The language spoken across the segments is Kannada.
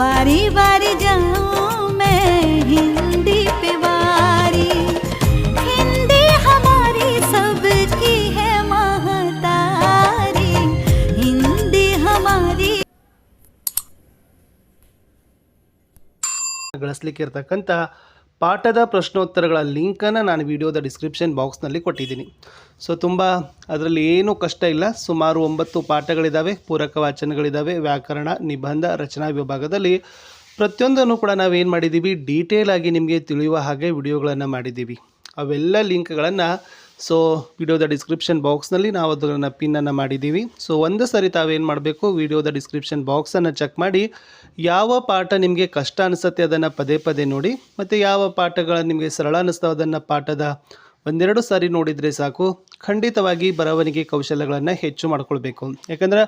बारी बारी जाऊं मैं हिंदी पे वारी हिंदी हमारी सबकी है महतारी हिंदी हमारी ಗಳಿಸ್ಲಿಕ್ಕೆ ಇರ್ತಕ್ಕಂಥ ಪಾಠದ ಪ್ರಶ್ನೋತ್ತರಗಳ ಲಿಂಕನ್ನು ನಾನು ವಿಡಿಯೋದ ಡಿಸ್ಕ್ರಿಪ್ಷನ್ ಬಾಕ್ಸ್ನಲ್ಲಿ ಕೊಟ್ಟಿದ್ದೀನಿ. ಸೊ, ತುಂಬ ಅದರಲ್ಲಿ ಏನೂ ಕಷ್ಟ ಇಲ್ಲ. ಸುಮಾರು ಒಂಬತ್ತು ಪಾಠಗಳಿದ್ದಾವೆ ಪೂರಕ ವಾಚನಗಳಿದ್ದಾವೆ ವ್ಯಾಕರಣ, ನಿಬಂಧ, ರಚನಾ ವಿಭಾಗದಲ್ಲಿ ಪ್ರತಿಯೊಂದನ್ನು ಕೂಡ ನಾವೇನು ಮಾಡಿದ್ದೀವಿ ಡೀಟೇಲ್ ಆಗಿ ನಿಮಗೆ ತಿಳಿಯುವ ಹಾಗೆ ವಿಡಿಯೋಗಳನ್ನು ಮಾಡಿದ್ದೀವಿ ಅವೆಲ್ಲ ಲಿಂಕ್ಗಳನ್ನು ಸೊ ವಿಡಿಯೋದ ಡಿಸ್ಕ್ರಿಪ್ಷನ್ ಬಾಕ್ಸ್ನಲ್ಲಿ ನಾವು ಅದನ್ನು ಪಿನ್ನನ್ನು ಮಾಡಿದ್ದೀವಿ. ಸೊ ಒಂದು ಸರಿ ತಾವೇನು ಮಾಡಬೇಕು? ವಿಡಿಯೋದ ಡಿಸ್ಕ್ರಿಪ್ಷನ್ ಬಾಕ್ಸನ್ನು ಚೆಕ್ ಮಾಡಿ, ಯಾವ ಪಾಠ ನಿಮಗೆ ಕಷ್ಟ ಅನಿಸುತ್ತೆ ಅದನ್ನು ಪದೇ ಪದೇ ನೋಡಿ, ಮತ್ತು ಯಾವ ಪಾಠಗಳ ನಿಮಗೆ ಸರಳ ಅನ್ನಿಸ್ತಾವೆ ಅದನ್ನು ಪಾಠದ ಒಂದೆರಡು ಸಾರಿ ನೋಡಿದರೆ ಸಾಕು. ಖಂಡಿತವಾಗಿ ಬರವಣಿಗೆ ಕೌಶಲ್ಯಗಳನ್ನು ಹೆಚ್ಚು ಮಾಡ್ಕೊಳ್ಬೇಕು. ಯಾಕಂದ್ರೆ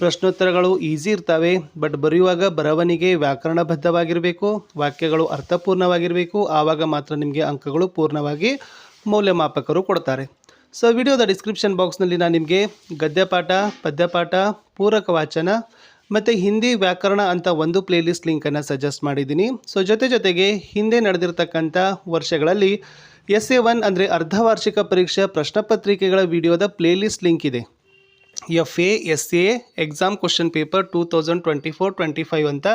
ಪ್ರಶ್ನೋತ್ತರಗಳು ಈಸಿ ಇರ್ತವೆ ಬಟ್ ಬರೆಯುವಾಗ ಬರವಣಿಗೆ ವ್ಯಾಕರಣಬದ್ಧವಾಗಿರಬೇಕು, ವಾಕ್ಯಗಳು ಅರ್ಥಪೂರ್ಣವಾಗಿರಬೇಕು, ಆವಾಗ ಮಾತ್ರ ನಿಮಗೆ ಅಂಕಗಳು ಪೂರ್ಣವಾಗಿ ಮೌಲ್ಯಮಾಪಕರು ಕೊಡ್ತಾರೆ. ಸೊ ವಿಡಿಯೋದ ಡಿಸ್ಕ್ರಿಪ್ಷನ್ ಬಾಕ್ಸ್ನಲ್ಲಿ ನಾನು ನಿಮಗೆ ಗದ್ಯಪಾಠ ಪದ್ಯಪಾಠ ಪೂರಕ ವಾಚನ ಮತ್ತು ಹಿಂದಿ ವ್ಯಾಕರಣ ಅಂತ ಒಂದು ಪ್ಲೇಲಿಸ್ಟ್ ಲಿಂಕನ್ನು ಸಜೆಸ್ಟ್ ಮಾಡಿದ್ದೀನಿ. ಸೊ ಜೊತೆ ಜೊತೆಗೆ ಹಿಂದೆ ನಡೆದಿರ್ತಕ್ಕಂಥ ವರ್ಷಗಳಲ್ಲಿ ಎಸ್ ಎ ಒನ್ ಅಂದರೆ ಅರ್ಧವಾರ್ಷಿಕ ಪರೀಕ್ಷಾ ಪ್ರಶ್ನಪತ್ರಿಕೆಗಳ ವಿಡಿಯೋದ ಪ್ಲೇಲಿಸ್ಟ್ ಲಿಂಕ್ ಇದೆ. F A S A exam question paper two thousand twenty four twenty five ಅಂತ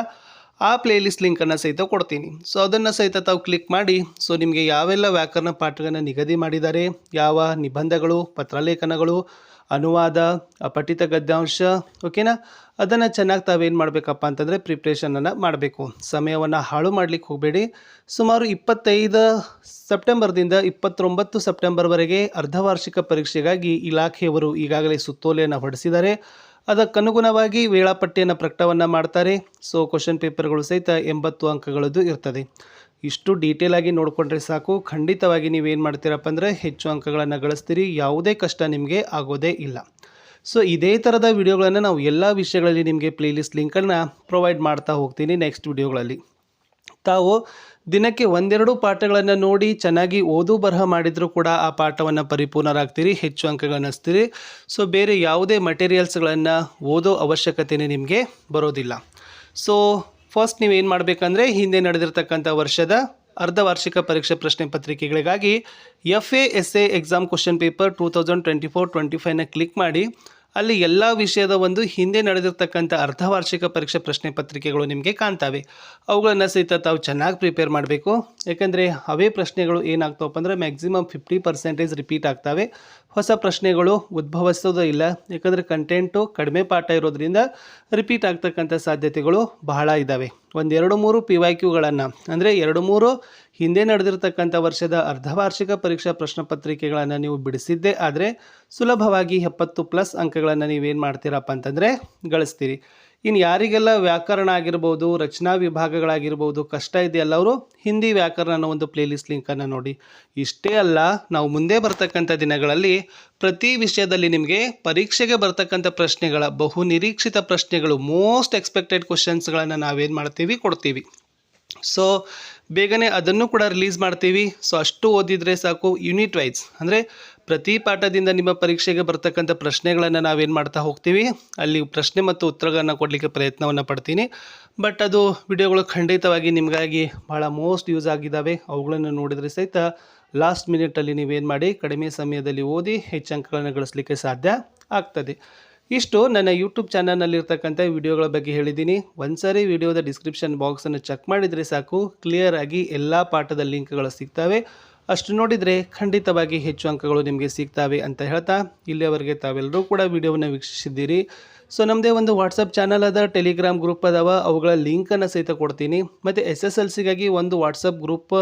ಆ ಪ್ಲೇಲಿಸ್ಟ್ ಲಿಂಕನ್ನು ಸಹಿತ ಕೊಡ್ತೀನಿ. ಸೊ ಅದನ್ನು ಸಹಿತ ತಾವು ಕ್ಲಿಕ್ ಮಾಡಿ ಸೊ ನಿಮಗೆ ಯಾವೆಲ್ಲ ವ್ಯಾಕರಣ ಪಾಠಗಳನ್ನು ನಿಗದಿ ಮಾಡಿದ್ದಾರೆ, ಯಾವ ನಿಬಂಧಗಳು, ಪತ್ರಲೇಖನಗಳು, ಅನುವಾದ, ಅಪಠಿತ ಗದ್ಯಾಂಶ ಓಕೆನಾ ಅದನ್ನು ಚೆನ್ನಾಗಿ ತಾವೇನು ಮಾಡಬೇಕಪ್ಪ ಅಂತಂದರೆ ಪ್ರಿಪ್ರೇಷನನ್ನು ಮಾಡಬೇಕು. ಸಮಯವನ್ನು ಹಾಳು ಮಾಡಲಿಕ್ಕೆ ಹೋಗಬೇಡಿ. ಸುಮಾರು ಇಪ್ಪತ್ತೈದು ಸೆಪ್ಟೆಂಬರ್ದಿಂದ ಇಪ್ಪತ್ತೊಂಬತ್ತು ಸೆಪ್ಟೆಂಬರ್ವರೆಗೆ ಅರ್ಧವಾರ್ಷಿಕ ಪರೀಕ್ಷೆಗಾಗಿ ಇಲಾಖೆಯವರು ಈಗಾಗಲೇ ಸುತ್ತೋಲೆಯನ್ನು ಹೊರಡಿಸಿದ್ದಾರೆ. ಅದಕ್ಕನುಗುಣವಾಗಿ ವೇಳಾಪಟ್ಟಿಯನ್ನು ಪ್ರಕಟವನ್ನು ಮಾಡ್ತಾರೆ. ಸೊ ಕ್ವಶನ್ ಪೇಪರ್ಗಳು ಸಹಿತ ಎಂಬತ್ತು ಅಂಕಗಳದ್ದು ಇರ್ತದೆ. ಇಷ್ಟು ಡೀಟೇಲ್ ಆಗಿ ನೋಡಿಕೊಂಡ್ರೆ ಸಾಕು. ಖಂಡಿತವಾಗಿ ನೀವೇನು ಮಾಡ್ತೀರಪ್ಪ ಅಂದರೆ ಹೆಚ್ಚು ಅಂಕಗಳನ್ನು ಗಳಿಸ್ತೀರಿ. ಯಾವುದೇ ಕಷ್ಟ ನಿಮಗೆ ಆಗೋದೇ ಇಲ್ಲ. ಸೊ ಇದೇ ಥರದ ವಿಡಿಯೋಗಳನ್ನು ನಾವು ಎಲ್ಲ ವಿಷಯಗಳಲ್ಲಿ ನಿಮಗೆ ಪ್ಲೇಲಿಸ್ಟ್ ಲಿಂಕನ್ನು ಪ್ರೊವೈಡ್ ಮಾಡ್ತಾ ಹೋಗ್ತೀನಿ ನೆಕ್ಸ್ಟ್ ವಿಡಿಯೋಗಳಲ್ಲಿ ತಾವು ದಿನಕ್ಕೆ ಒಂದೆರಡು ಪಾಠಗಳನ್ನು ನೋಡಿ ಚೆನ್ನಾಗಿ ಓದು ಬರಹ ಮಾಡಿದರೂ ಕೂಡ ಆ ಪಾಠವನ್ನು ಪರಿಪೂರ್ಣರಾಗ್ತೀರಿ, ಹೆಚ್ಚು ಅಂಕಗಳನ್ನಿಸ್ತೀರಿ ಸೊ ಬೇರೆ ಯಾವುದೇ ಮಟೀರಿಯಲ್ಸ್ಗಳನ್ನು ಓದೋ ಅವಶ್ಯಕತೆಯೇ ನಿಮಗೆ ಬರೋದಿಲ್ಲ. ಸೊ ಫಸ್ಟ್ ನೀವೇನು ಮಾಡಬೇಕಂದ್ರೆ, ಹಿಂದೆ ನಡೆದಿರತಕ್ಕಂಥ ವರ್ಷದ ಅರ್ಧ ವಾರ್ಷಿಕ ಪರೀಕ್ಷೆ ಪ್ರಶ್ನೆ ಪತ್ರಿಕೆಗಳಿಗಾಗಿ F A S A exam question paper two thousand twenty four twenty ಫೈವ್ನ click ಮಾಡಿ ಅಲ್ಲಿ ಎಲ್ಲ ವಿಷಯದ ಒಂದು ಹಿಂದೆ ನಡೆದಿರ್ತಕ್ಕಂಥ ಅರ್ಧವಾರ್ಷಿಕ ಪರೀಕ್ಷೆ ಪ್ರಶ್ನೆ ಪತ್ರಿಕೆಗಳು ನಿಮಗೆ ಕಾಣ್ತವೆ. ಅವುಗಳನ್ನು ಸಹಿತ ತಾವು ಚೆನ್ನಾಗಿ ಪ್ರಿಪೇರ್ ಮಾಡಬೇಕು. ಯಾಕಂದರೆ ಅವೇ ಪ್ರಶ್ನೆಗಳು ಏನಾಗ್ತಾವಪ್ಪ ಅಂದರೆ ಮ್ಯಾಕ್ಸಿಮಮ್ ಫಿಫ್ಟಿ ಪರ್ಸೆಂಟೇಜ್ ರಿಪೀಟ್ ಆಗ್ತವೆ. ಹೊಸ ಪ್ರಶ್ನೆಗಳು ಉದ್ಭವಿಸೋದೇ ಇಲ್ಲ. ಯಾಕಂದರೆ ಕಂಟೆಂಟು ಕಡಿಮೆ ಪಾಠ ಇರೋದ್ರಿಂದ ರಿಪೀಟ್ ಆಗ್ತಕ್ಕಂಥ ಸಾಧ್ಯತೆಗಳು ಬಹಳ ಇದ್ದಾವೆ. ಒಂದೆರಡು ಮೂರು ಪಿ ವೈ ಕ್ಯೂಗಳನ್ನು ಅಂದರೆ ಎರಡು ಮೂರು ಹಿಂದೆ ನಡೆದಿರತಕ್ಕಂಥ ವರ್ಷದ ಅರ್ಧವಾರ್ಷಿಕ ಪರೀಕ್ಷಾ ಪ್ರಶ್ನೆ ಪತ್ರಿಕೆಗಳನ್ನು ನೀವು ಬಿಡಿಸಿದ್ದೇ ಆದರೆ ಸುಲಭವಾಗಿ ಎಪ್ಪತ್ತು ಪ್ಲಸ್ ಅಂಕಗಳನ್ನು ನೀವೇನು ಮಾಡ್ತೀರಪ್ಪ ಅಂತಂದರೆ ಗಳಿಸ್ತೀರಿ. ಇನ್ನು ಯಾರಿಗೆಲ್ಲ ವ್ಯಾಕರಣ ಆಗಿರ್ಬೋದು, ರಚನಾ ವಿಭಾಗಗಳಾಗಿರ್ಬೋದು, ಕಷ್ಟ ಇದೆಯಲ್ಲ ಅವರು ಹಿಂದಿ ವ್ಯಾಕರಣ ಅನ್ನೋ ಒಂದು ಪ್ಲೇಲಿಸ್ಟ್ ಲಿಂಕನ್ನು ನೋಡಿ. ಇಷ್ಟೇ ಅಲ್ಲ, ನಾವು ಮುಂದೆ ಬರ್ತಕ್ಕಂಥ ದಿನಗಳಲ್ಲಿ ಪ್ರತಿ ವಿಷಯದಲ್ಲಿ ನಿಮಗೆ ಪರೀಕ್ಷೆಗೆ ಬರ್ತಕ್ಕಂಥ ಪ್ರಶ್ನೆಗಳ ಬಹು ನಿರೀಕ್ಷಿತ ಪ್ರಶ್ನೆಗಳು ಮೋಸ್ಟ್ ಎಕ್ಸ್ಪೆಕ್ಟೆಡ್ ಕ್ವಶನ್ಸ್ಗಳನ್ನು ನಾವೇನು ಮಾಡ್ತೀವಿ, ಕೊಡ್ತೀವಿ. ಸೊ ಬೇಗನೆ ಅದನ್ನು ಕೂಡ ರಿಲೀಸ್ ಮಾಡ್ತೀವಿ. ಸೊ ಅಷ್ಟು ಓದಿದರೆ ಸಾಕು. ಯೂನಿಟ್ ವೈಸ್ ಅಂದರೆ ಪ್ರತಿ ಪಾಠದಿಂದ ನಿಮ್ಮ ಪರೀಕ್ಷೆಗೆ ಬರ್ತಕ್ಕಂಥ ಪ್ರಶ್ನೆಗಳನ್ನು ನಾವೇನು ಮಾಡ್ತಾ ಹೋಗ್ತೀವಿ, ಅಲ್ಲಿ ಪ್ರಶ್ನೆ ಮತ್ತು ಉತ್ತರಗಳನ್ನು ಕೊಡಲಿಕ್ಕೆ ಪ್ರಯತ್ನವನ್ನು ಪಡ್ತೀನಿ. ಬಟ್ ಅದು ವಿಡಿಯೋಗಳು ಖಂಡಿತವಾಗಿ ನಿಮಗಾಗಿ ಭಾಳ ಮೋಸ್ಟ್ ಯೂಸ್ ಆಗಿದ್ದಾವೆ ಅವುಗಳನ್ನು ನೋಡಿದರೆ ಸಹಿತ ಲಾಸ್ಟ್ ಮಿನಿಟಲ್ಲಿ ನೀವೇನು ಮಾಡಿ ಕಡಿಮೆ ಸಮಯದಲ್ಲಿ ಓದಿ ಹೆಚ್ಚು ಅಂಕಗಳನ್ನು ಗಳಿಸಲಿಕ್ಕೆ ಸಾಧ್ಯ ಆಗ್ತದೆ. ಇಷ್ಟು ನನ್ನ ಯೂಟ್ಯೂಬ್ ಚಾನಲ್ನಲ್ಲಿರ್ತಕ್ಕಂಥ ವಿಡಿಯೋಗಳ ಬಗ್ಗೆ ಹೇಳಿದ್ದೀನಿ. ಒಂದ್ಸರಿ ವಿಡಿಯೋದ ಡಿಸ್ಕ್ರಿಪ್ಷನ್ ಬಾಕ್ಸನ್ನು ಚೆಕ್ ಮಾಡಿದರೆ ಸಾಕು. ಕ್ಲಿಯರ್ ಆಗಿ ಎಲ್ಲ ಪಾಠದ ಲಿಂಕ್ಗಳು ಸಿಗ್ತವೆ. ಅಷ್ಟು ನೋಡಿದರೆ ಖಂಡಿತವಾಗಿ ಹೆಚ್ಚು ಅಂಕಗಳು ನಿಮಗೆ ಸಿಗ್ತವೆ ಅಂತ ಹೇಳ್ತಾ ಇಲ್ಲಿಯವರೆಗೆ ತಾವೆಲ್ಲರೂ ಕೂಡ ವಿಡಿಯೋವನ್ನು ವೀಕ್ಷಿಸಿದ್ದೀರಿ. ಸೊ ನಮ್ಮದೇ ಒಂದು ವಾಟ್ಸಪ್ ಚಾನಲ್ ಅದ ಟೆಲಿಗ್ರಾಮ್ ಗ್ರೂಪ್ ಅದಾವ. ಅವುಗಳ ಲಿಂಕನ್ನು ಸಹಿತ ಕೊಡ್ತೀನಿ. ಮತ್ತು ಎಸ್ ಎಸ್ ಎಲ್ ಸಿಗಾಗಿ ಒಂದು ವಾಟ್ಸಪ್ ಗ್ರೂಪ್